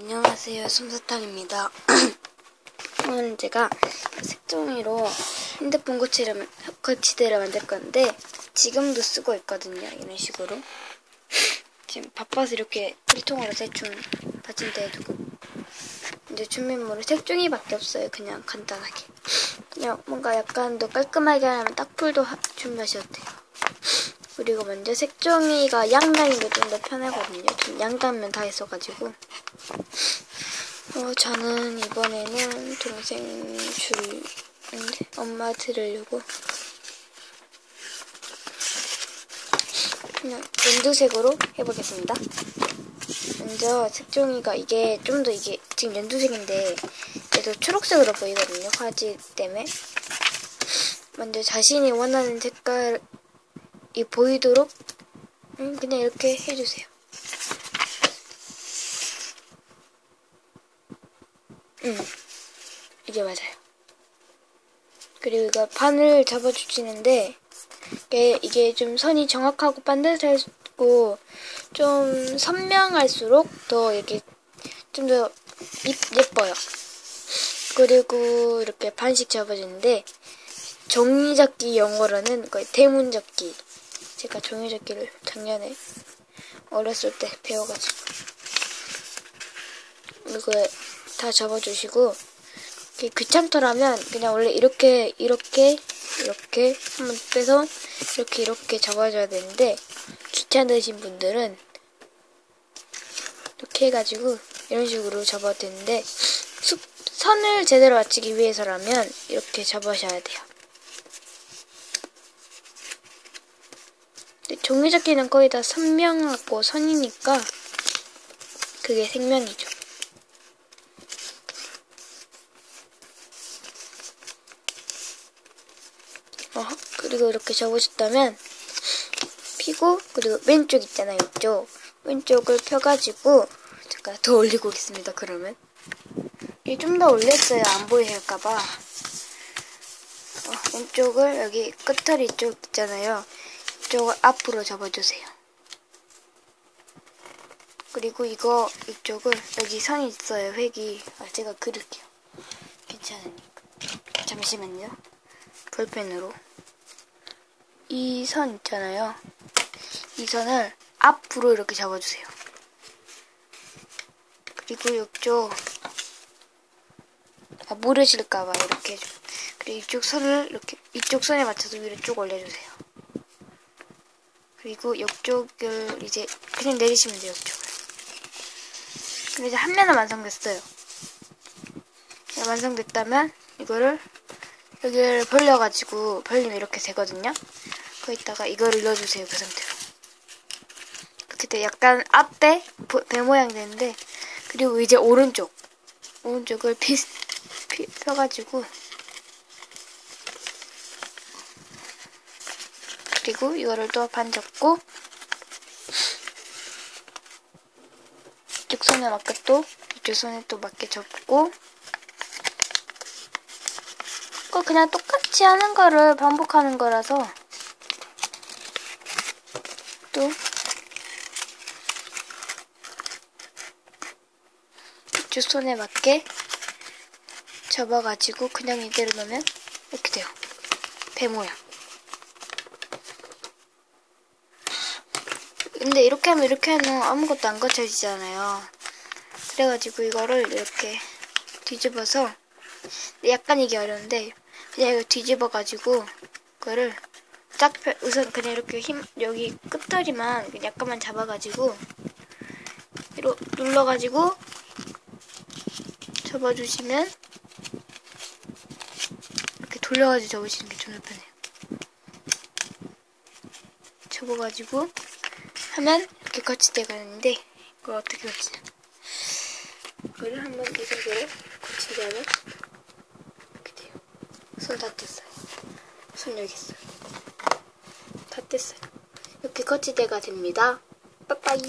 안녕하세요. 솜사탕입니다. 오늘 제가 색종이로 핸드폰 거치를, 거치대를 만들 건데 지금도 쓰고 있거든요. 이런 식으로. 지금 바빠서 이렇게 필통으로 대충 받침대에 두고 이제 준비물은 색종이밖에 없어요. 그냥 간단하게. 그냥 뭔가 약간 더 깔끔하게 하려면 딱풀도 하- 준비하셔도 돼요. 그리고 먼저 색종이가 양단인 게 좀 더 편하거든요. 좀 양단면 다 있어가지고. 어, 저는 이번에는 동생 줄, 엄마 들으려고. 그냥 연두색으로 해보겠습니다. 먼저 색종이가 이게 좀 더 이게 지금 연두색인데 얘도 초록색으로 보이거든요. 화지 때문에. 먼저 자신이 원하는 색깔 이 보이도록 음, 그냥 이렇게 해주세요. 음, 이게 맞아요. 그리고 이거 판을 잡아주시는데 이게, 이게 좀 선이 정확하고 반듯하고 좀 선명할수록 더 이렇게 좀 더 예뻐요. 그리고 이렇게 반씩 잡아주는데 종이접기 영어로는 거의 대문접기. 제가 종이접기를 작년에 어렸을 때 배워가지고 이거 다 접어주시고 귀찮더라면 그냥 원래 이렇게 이렇게 이렇게 한번 빼서 이렇게 이렇게 접어줘야 되는데 귀찮으신 분들은 이렇게 해가지고 이런 식으로 접어도 되는데 수- 선을 제대로 맞추기 위해서라면 이렇게 접으셔야 돼요. 근데 종이접기는 거의 다 선명하고 선이니까 그게 생명이죠. 어, 그리고 이렇게 접으셨다면 피고 그리고 왼쪽 있잖아요 이쪽. 왼쪽을 펴가지고 잠깐 더 올리고 오겠습니다 그러면. 이게 좀더 올렸어요 안 보이게 할까봐. 어, 왼쪽을 여기 끝털이 쪽 있잖아요 이쪽을 앞으로 접어주세요 그리고 이거 이쪽을 여기 선이 있어요 획이 아 제가 그릴게요 괜찮으니까 잠시만요 볼펜으로 이 선 있잖아요. 이 선을 앞으로 이렇게 잡아주세요. 그리고 이쪽 아, 모르실까봐 이렇게. 그리고 이쪽 선을 이렇게 이쪽 선에 맞춰서 위로 쭉 올려주세요. 그리고 이쪽을 이제 그냥 내리시면 돼요. 이쪽을. 그럼 이제 한 면은 완성됐어요. 네, 완성됐다면 이거를 여기를 벌려가지고 벌리면 이렇게 되거든요. 거기다가 이거를 넣어주세요. 그 상태로. 돼 약간 앞에 보- 배 모양 되는데 그리고 이제 오른쪽 오른쪽을 피, 피 펴가지고 그리고 이거를 또 반 접고 이쪽 손에 맞게 또 이쪽 손에 또 맞게 접고 꼭 그냥 똑같이 하는 거를 반복하는 거라서 또 이쪽 손에 맞게 접어가지고 그냥 이대로 놓으면 이렇게 돼요. 배 모양. 근데 이렇게 하면 이렇게 하면 아무것도 안 거쳐지잖아요. 그래가지고 이거를 이렇게 뒤집어서 약간 이게 어려운데 그냥 이거 뒤집어가지고 그거를 쫙 펴, 우선 그냥 이렇게 힘 여기 끝다리만 약간만 잡아가지고 이로 눌러가지고 접어주시면 이렇게 돌려가지고 접으시는 게 존나 편해요. 접어가지고 하면 이렇게 거치대가 있는데 이걸 어떻게 거치냐? 이거를 한번 이 상태로 거치자면 이렇게 돼요. 손 다 뗐어요. 손 여기 있어요. 다 뗐어요. 이렇게 거치대가 됩니다. 빠빠이.